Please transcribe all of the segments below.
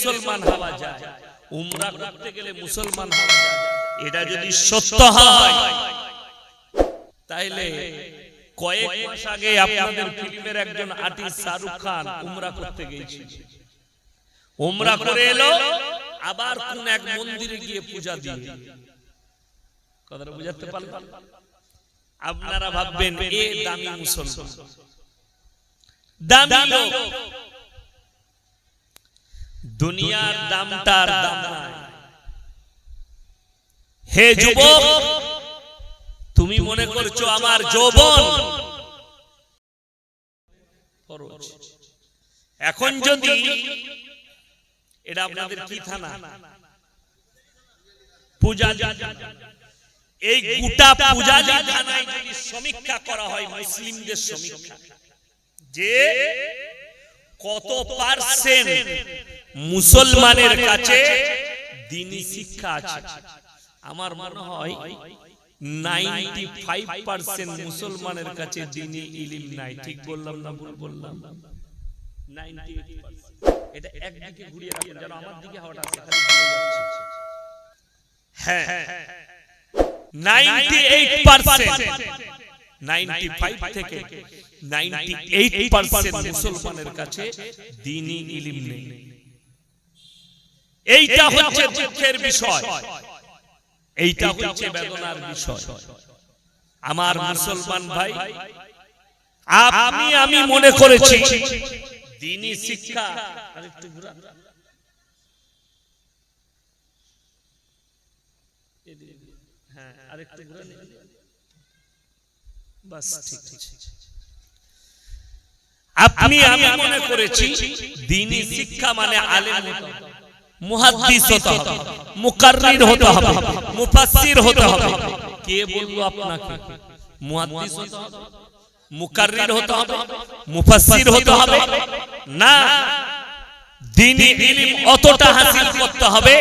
মুসলমান হওয়া যায়। উমরা করতে গেলে মুসলমান হওয়া যায়। এটা যদি সত্য হয় তাইলে কয়েক মাস আগে আপনাদের ফিল্মের একজন আর্টিস্ট শাহরুখ খান উমরা করতে গিয়েছিল উমরা করে এলো আবার কোন এক মন্দিরে গিয়ে পূজা দিয়ে। কথাটা বুঝাতে পারলাম আপনারা ভাববেন এ দামি মুসলমান। দামি লোক। দুনিয়ার দাম নাই। হে যুবক তুমি মনে করছ আমার যৌবন? এখন যদি এটা আপনাদের কি থানা? পূজা এই গোটা পূজা থানায় যদি সমীক্ষা করা হয় মুসলিমদের সমীক্ষা। যে কত পার্সেন্ট মুসলমানের কাছে দিনী শিক্ষা আছে। আমার মনে হয় নাইনটি ফাইভ পার্সেন্ট মুসলমানের কাছে দিনী ইলিম নাই। ঠিক বললাম না ভুল বললাম? 98% এটা একদিকে ঘুরিয়ে রাখুন যেন আমার দিকে ঘুরে যাচ্ছে। হ্যাঁ। 98% 95 থেকে 98% মুসলমানের কাছে দ্বীনি ইলম নেই। এইটা হচ্ছে দুঃখের বিষয়। এইটা হচ্ছে বেদনার বিষয়। আমার মুসলমান ভাই আপনি আমি মনে করেছি। দিনী শিক্ষা। আরেকটু হ্যাঁ আরেকটু বাস ঠিক আছে আপনি আমি মনে করেছি দিনী শিক্ষা মানে আলেম হতে হবে, মুহাদ্দিস হতে হবে মুকাররির হতে হবে। মুফাসসির হতে হবে। কে বলল আপনাকে? মুহাদ্দিস হতে হবে মুকাররির হতে হবে। মুফাসসির হতে হবে। না। দিনী ইলম অতটা হাসিল করতে হবে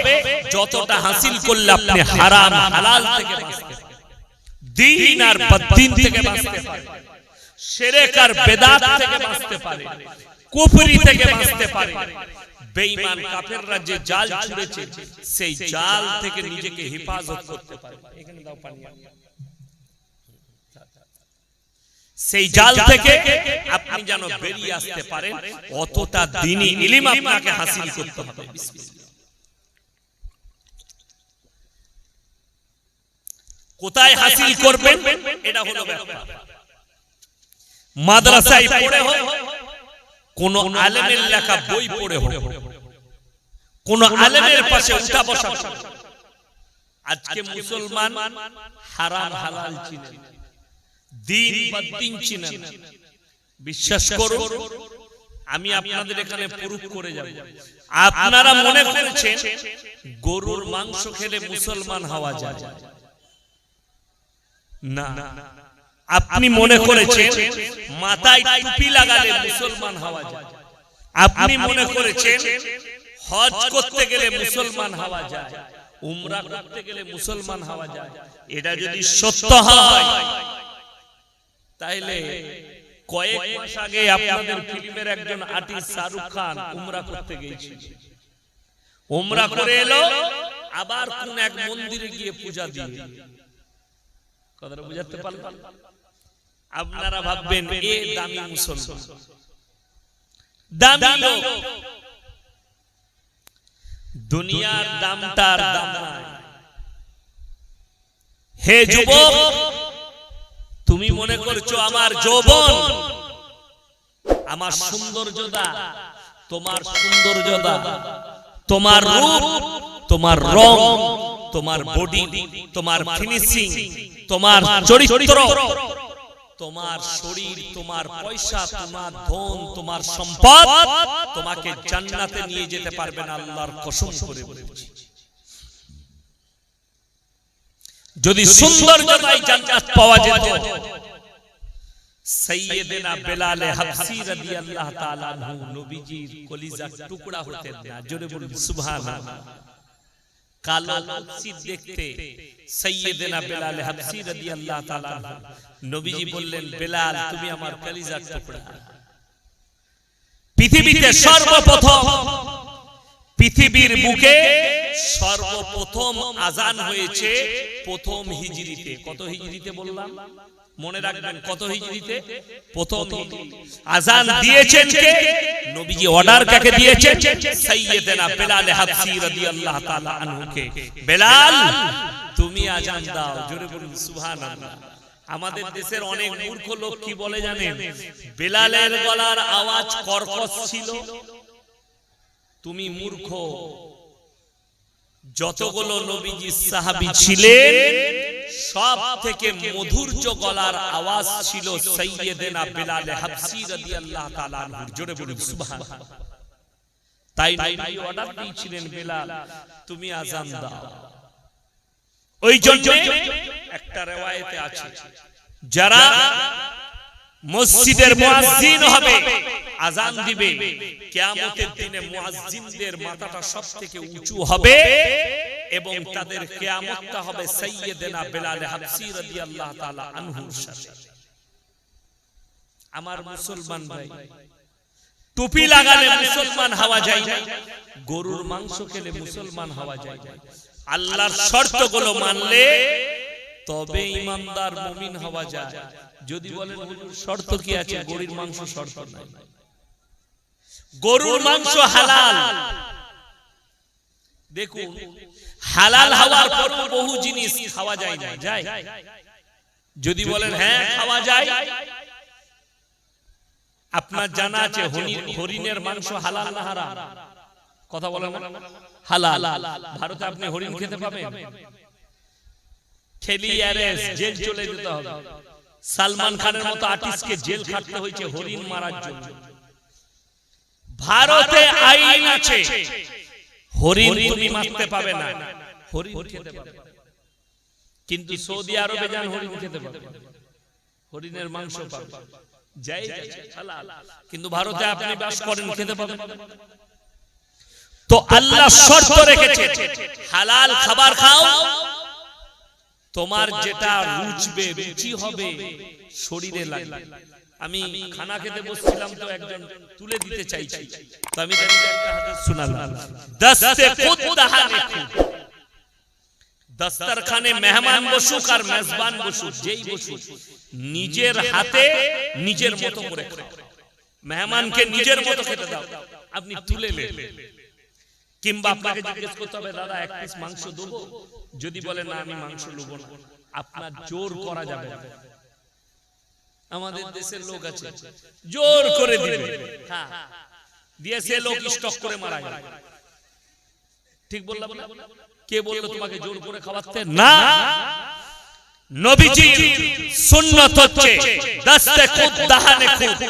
যতটা হাসিল করলে আপনি হারাম হালাল থেকে বাঁচতে। দিন আর বদ্দিন থেকে বাঁচতে পারে শিরক আর বেদাত থেকে বাঁচতে পারে কুফরি থেকে বাঁচতে পারে বেঈমান কাফেররা যে জাল ছুঁড়েছে সেই জাল থেকে নিজেকে হেফাজত করতে পারে। এখানে দাও পানি সেই জাল থেকে আপনি যেন বেরিয়ে আসতে পারেন অতটা দিনই ইলিম আপনাকে হাসিল করতে হবে। কোথায় হাসিল করবেন? এটা হলো ব্যাপার। মাদ্রাসায় পড়ে হোক কোন আলেমের লেখা বই পড়ে হোক। কোন আলেমের পাশে উঠা বসা। আজকে মুসলমান হারাম হালাল চিনেন দিন বদ্দিন চিনেন। বিশ্বাস করুন। আমি আপনাদের এখানে প্রুফ করে যাব। আপনারা মনে করেছেন গরুর মাংস খেলে মুসলমান হওয়া যায়। না। আপনি মনে করেছেন মাথায় টুপি লাগালে মুসলমান হওয়া যায়। আপনি মনে করেছেন হজ করতে গেলে মুসলমান হওয়া যায়। উমরা করতে গেলে মুসলমান হওয়া যায়। এটা যদি সত্য হয় তাইলে কয়েক মাস আগে আপনাদের ফিল্মের একজন আর্টিস্ট শাহরুখ খান উমরা করতে গিয়েছিল উমরা করে এলো আবার কোন এক মন্দিরে গিয়ে পূজা দিয়ে। কথাটা বুঝাতে পারলাম আপনারা ভাববেন এ দামি মুসলমান। দামি লোক। দুনিয়ার দামটার দাম হে যুবক তুমি মনে করছ আমার যৌবন? আমার সৌন্দর্যদা তোমার সৌন্দর্যদা তোমার রূপ তোমার রং তোমার বডি তোমার ফিনিশিং তোমার চরিত্র। তোমার শরীর তোমার পয়সা তোমার ধন তোমার সম্পদ তোমাকে জান্নাতে নিয়ে যেতে পারবে না আল্লাহর কসম করে বলছি। যদি সৌন্দর্যতাই জান্নাত পাওয়া যেত সৈয়দনা বেলাল হাবসি রাদিয়াল্লাহু তাআলা আনহু নবীজির কলিজার টুকরা হতেন না জোরে বলুন সুবহানাল্লাহ কালো কুৎসিত দেখতে সৈয়দনা বেলাল হাবসি রাদিয়াল্লাহু তাআলা নবীজি বললেন বেলাল তুমি আমার কলিজার টুকরা। পৃথিবীতে সর্বপ্রথম পৃথিবীর বুকে সর্বপ্রথম আজান হয়েছে প্রথম হিজরিতে কত হিজরিতে বললাম? মনে রাখবেন কত হিজরিতে প্রথম। আজান দিয়েছেন কে? নবীজি অর্ডার কাকে দিয়েছেন? সাইয়্যিদানা বেলাল হাবসি রাদিয়াল্লাহু তাআলা আনহুকে। বেলাল তুমি আজান দাও। জোরে বলুন সুবহানাল্লাহ। আমাদের দেশের অনেক মূর্খ লোক কি বলে জানেন? বেলালের গলার আওয়াজ কর্কশ ছিল। তুমি মূর্খ। যতগুলো নবীজি সাহাবী ছিলেন সব থেকে মধুর্য গলার আওয়াজ ছিল সাইয়্যিদানা বেলাল হাবসি রাদিয়াল্লাহু তাআলা আনহুর। জোরে বলুন সুবহানাল্লাহ তাই নবী অর্ডার দিয়েছিলেন বেলাল। তুমি আজান দাও। ওই জন্য একটা রেওয়ায়েতে আছে। যারা মসজিদের মুয়াজ্জিন হবে আজান দিবে। কিয়ামতের দিনে মুয়াজ্জিনদের মাথাটা সবথেকে উঁচু হবে এবং তাদের কিয়ামতটা হবে সাইয়্যিদানা বেলাল হাবসি রাদিয়াল্লাহু তাআলা আনহুর সাথে। আমার মুসলমান ভাই টুপি লাগালে মুসলমান হওয়া যায় না। গরুর মাংস খেলে মুসলমান হওয়া যায় না। আল্লাহর শর্তগুলো মানলে তবে ইমানদার মুমিন হওয়া যায়। যদি বলেন হুজুর শর্ত কি আছে? গরুর মাংস শর্ত নাই। গরুর মাংস হালাল। দেখুন হালাল হওয়ার পর বহু জিনিস খাওয়া যায় না। যায়। যদি বলেন হ্যাঁ খাওয়া যায়। আপনার জানা আছে হরিণ- হরিণের মাংস হালাল না হারাম? কথা বলেন না? হালাল। ভারতে আপনি হরিণ খেতে পাবেন? খেলি অ্যারেস্ট জেল চলে যেতে হবে। সালমান খানের মতো আর্টিস্টকে জেল খাটতে হয়েছে হরিণ মারার জন্য। ভারতে আইন আছে। হরিণ তুমি মারতে পাবে না। হরিণ খেতে পাবে কিন্তু সৌদি আরবে যান হরিণ খেতে পাবে হরিণের মাংস পাবে। যাই কিন্তু ভারতে আপনি বাস করেন খেতে পাবেন। তো আল্লাহ শর্ত রেখেছে হালাল খাবার খাও। তোমার যেটা রুচবে রুচি হবে শরীরে লাগবে। আমি খানা খেতে বসছিলাম তো একজন তুলে দিতে চাইছি। তো আমি তাকে একটা হাদিস শোনালাম। দস্তে খুদ দাহানে খুদ দস্তরখানে মেহমান বসুক আর মেজবান বসুক যেই বসুক। নিজের হাতে নিজের মতো করে খাও। মেহমানকে নিজের মতো খেতে দাও। আপনি তুলে নেন কিংবা আপনাকে জিজ্ঞেস করতে হবে দাদা এক পিস মাংস দেবো? যদি বলে না আমি মাংস নেব না। আপনার জোর করা যাবে। না। আমাদের দেশের লোক আছে। জোর করে দিবে। হ্যাঁ। দিয়ে সে লোক স্টক করে মারা যায় ঠিক বললাম না? কে বলল তোমাকে জোর করে খাওয়াতে? না! নবীজি সুন্নত হচ্ছে দস্তে খুদ দাহানে খুদ।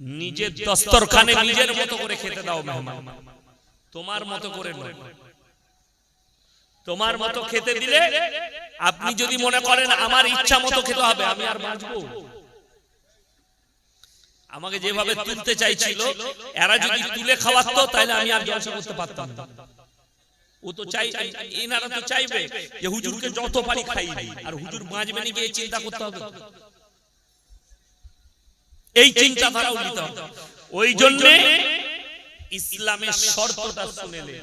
নিজের দস্তরখানে নিজের মতো করে খেতে দাও মেহমান। তোমার মতো করে নয়। তোমার মতো খেতে দিলে আপনি যদি মনে করেন আমার ইচ্ছা মতো খেতে হবে আমি আর বাঁচবো। আমাকে যেভাবে তুলতে চাইছিল এরা যদি তুলে খাওয়াতো তাহলে আমি আর জলসা করতে পারতাম না। ও তো চাই এনারা তো চাইবে যে হুজুরকে যত পারি খাই। আর হুজুর বাঁচবে নাকি এই চিন্তা করতে হবে। এই চিন্তা ধারাও নিতে হবে। ওই জন্যে ইসলামের শর্তটা শুনেলে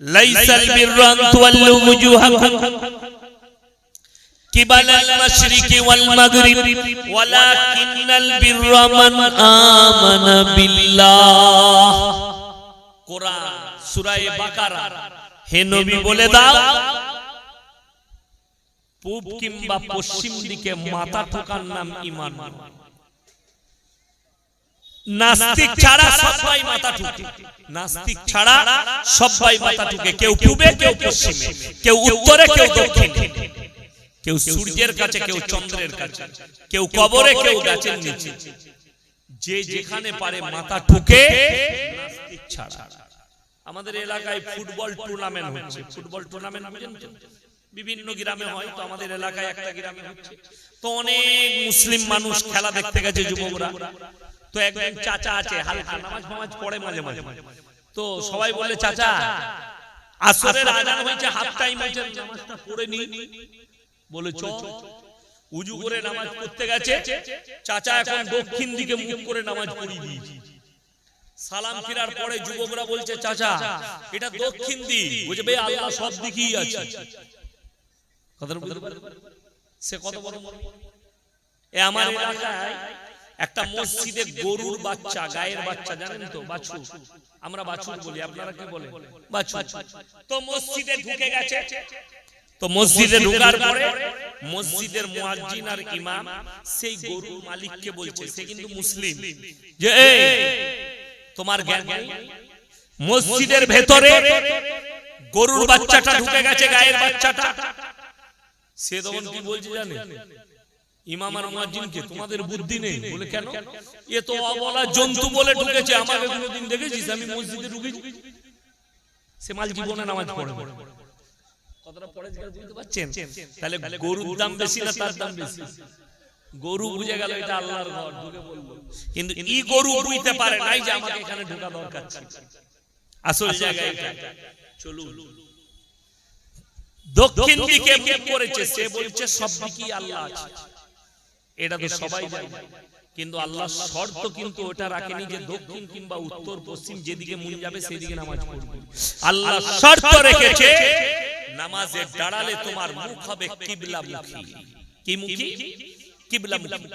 লাইসাল বিররান তুওয়াল্লু ওয়ুজুহাকুম কিবাল আল-মাশরিকি ওয়াল মাগরিব। ওয়ালাকিন্নাল বিররা মান আমানা বিল্লাহ। কোরআন সূরা বাকারা। হে নবী বলে দাও। পূব কিংবা পশ্চিম দিকে মাথা ঠোকার নাম নয়। নাস্তিক ছাড়া সবাই মাথা ঠুকে নাস্তিক ছাড়া সবাই মাথা ঠুকে কেউ পূবে কেউ পশ্চিমে। কেউ উত্তরে কেউ দক্ষিণে। কেউ সূর্যের কাছে কেউ চন্দ্রের কাছে। কেউ কবরে কেউ গাছের নিচে। যে যেখানে পারে মাথা ঠুকে নাস্তিক ছাড়া। আমাদের এলাকায় ফুটবল টুর্নামেন্ট হচ্ছে। ফুটবল টুর্নামেন্ট বুঝেন? বিভিন্ন গ্রামে হয় তো আমাদের এলাকায় একটা গ্রামে হচ্ছে। তো অনেক মুসলিম মানুষ খেলা দেখতে গেছে যুবকরা। তো একজন চাচা আছে হালকা নামাজ ফামাজ পড়ে মাঝে মাঝে। তো সবাই বলে চাচা আসরের আজান হয়েছে হাফ টাইম হয়েছে নামাজটা পড়ে নি। বলে চ। উজু করে নামাজ পড়তে গেছে। চাচা এখন দক্ষিণ দিকে মুখ করে নামাজ পড়িয়ে দিয়েছে। সালাম ফিরার পরে যুবকরা বলছে চাচা এটা দক্ষিণ দিক। বুঝে ভাই আল্লাহ সব দিকেই আছে। কথাটা বুঝতে পারলেন? সে কত বড় মর্ম? এ আমার এলাকায় একটা মসজিদে গরুর বাচ্চা গায়ের বাচ্চা জানেন তো? বাছুর। আমরা বাছুর বলি আপনারা কি বলেন? বাছুর। তো মসজিদে ঢুকে গেছে। তো মসজিদে ঢোকার পরে মসজিদের মুয়াজ্জিন আর ইমাম সেই গরুর মালিককে বলছে সে কিন্তু মুসলিম। যে তোমার জ্ঞান মসজিদের ভেতরে গরুর বাচ্চাটা ঢুকে গেছে গায়ের বাচ্চাটা। সে তখন কি বলছে জানে? ইমাম আর মুয়াজ্জিনকে তোমাদের বুদ্ধি নেই। বলে কেন? এ তো অবলা জন্তু বলে ঢুকেছে আমাকে কোনোদিন দেখেছিস? আমি মসজিদে ঢুকেছি। সে মাল জীবনে নামাজ পড়ে। কতটা পড়ে বুঝতে পারছেন? তাহলে গরুর দাম বেশি না তার দাম বেশি? গরু বুঝে গেল এটা আল্লাহর ঘর ঢুকে বলল। কিন্তু ই গরু বুঝতে পারে নাই যে আমাকে এখানে ঢোকা দরকার আসল জায়গায় চলুন। দক্ষিণ দিকে মুখ করেছে সে বলছে সব দিকেই আল্লাহ আছে। এটা তো সবাই জানে। কিন্তু আল্লাহ শর্ত কিন্তু ওটা রাখেনি যে দক্ষিণ কিংবা উত্তর পশ্চিম যেদিকে মন যাবে সেদিকে নামাজ পড়বে। আল্লাহ শর্ত রেখেছে নামাজে দাঁড়ালে তোমার মুখ হবে কিবলা মুখী কি মুখী? কিবলা মুখী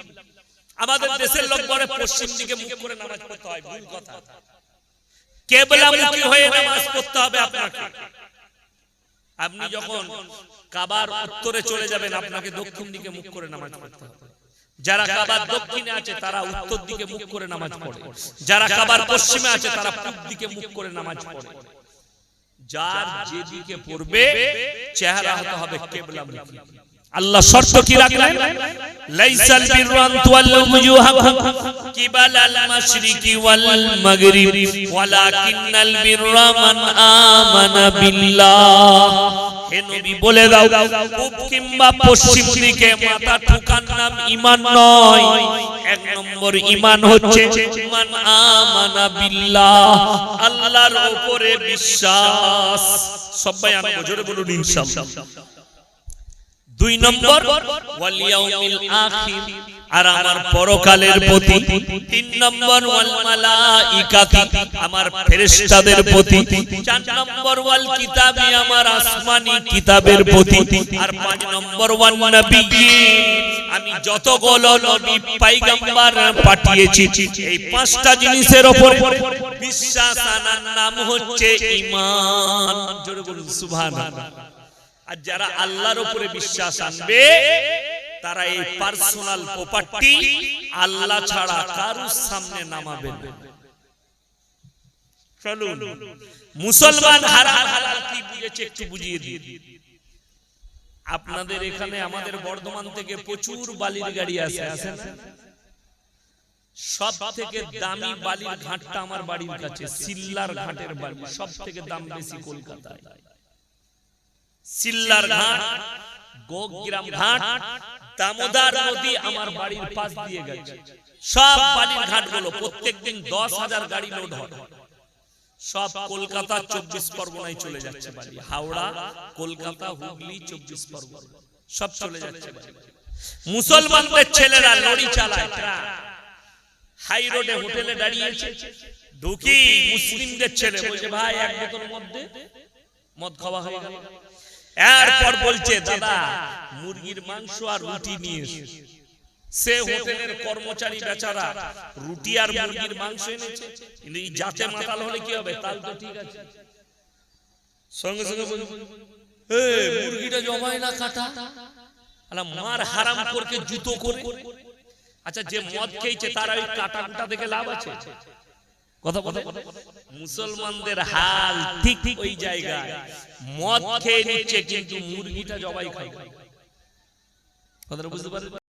আমাদের দেশের লোক বলে পশ্চিম দিকে মুখ করে নামাজ পড়তে হয় ভুল কথা। কেবলা মুখী হয়ে নামাজ পড়তে হবে আপনাকে। আপনি যখন কাবার উত্তরে চলে যাবেন আপনাকে দক্ষিণ দিকে মুখ করে নামাজ পড়তে হবে। যারা কাবার দক্ষিণে আছে তারা উত্তর দিকে মুখ করে নামাজ পড়ে। যারা কাবার পশ্চিমে আছে তারা পূব দিকে মুখ করে নামাজ পড়ে। যার যেদিকে পড়বে চেহারা হতে হবে কেবলামুখী। আল্লাহ শর্ত কি রাখলেন? লাইসাল বিররান তুওয়াল্লু বুজুহাকুম কিবালাল মাশরিকি ওয়াল মাগরিব। ওয়ালাকিন্নাল বিররা মান আমানা বিল্লাহ। হে নবী বলে দাও পূব কিংবা পশ্চিম দিকে মাথা ঠুকার নাম ঈমান নয়। এক নম্বর ঈমান হচ্ছে মান আমানা বিল্লাহ। আল্লাহর উপরে বিশ্বাস। সবাই আমি জোরে বলুন ইনশাআল্লাহ। দুই নম্বর ওয়াল ইয়াউমিল আখির। আর আমার পরকালের প্রতি। তিন নম্বর ওয়াল মালাইকাতি। আমার ফেরেশতাদের প্রতি। চার নম্বর ওয়াল কিতাবি আমার আসমানি কিতাবের প্রতি। আর পাঁচ নম্বর ওয়াল নবিয়্যিন আমি যতগুলো নবী পয়গম্বর পাঠিয়েছি এই পাঁচটা জিনিসের উপর বিশ্বাস আনার নাম হচ্ছে ঈমান। জোরে বলুন সুবহানাল্লাহ। আর যারা আল্লাহর উপরে বিশ্বাস আনবে তারা এই পার্সোনাল প্রপার্টি আল্লাহ ছাড়া কারুর সামনে নামাবে চলুন মুসলমান হারাম হালাল কি বুঝেছে একটু বুঝিয়ে দিই আপনাদের এখানে আমাদের বর্ধমান থেকে প্রচুর বালির গাড়ি আছে আসে না? সব থেকে দামি বালির ঘাটটা আমার বাড়ির কাছে সিল্লার ঘাটের বালি সব থেকে দাম বেশি কলকাতায়। সিল্লার ঘাট গোগ্রাম ঘাট দামোদর নদী আমার বাড়ির পাশ দিয়ে গেছে। সব বাড়ির ঘাটগুলো প্রত্যেকদিন দশ হাজার গাড়ি লোড হয়। সব কলকাতা চব্বিশ পরগনায় চলে যাচ্ছে বাড়ি। হাওড়া কলকাতা হুগলি চব্বিশ পরগনা। সব চলে যাচ্ছে মুসলমানদের ছেলেরা লরি চালায়। হাই রোডে হোটেলে দাঁড়িয়েছে। ঢুকি মুসলিমদের ছেলে। বলছে ভাই এক বোতল মধ্যে মদ খাওয়া হয়ে গেল এরপর বলছে দাদা মুরগির মাংস আর রুটি নিয়ে। সে হোটেলের কর্মচারী বেচারা রুটি আর মুরগির মাংস এনেছে। কিন্তু এই জাতে মাতাল হলে কি হবে? তাল তো ঠিক আছে। সঙ্গে সঙ্গে বলছে এ মুরগিটা জমায় না কাটা। আলা মার হারাম করকে জুতো করে। আচ্ছা যে মদ খেয়েছে তার ওই কাটা কুটা দেখে লাভ আছে? কথা মুসলমানদের হাল ঠিক ঠিক ওই জায়গায়। মদ খেয়ে নিচ্ছে কিন্তু মুরগিটা জবাই খাই কথাটা বুঝতে পারলেন?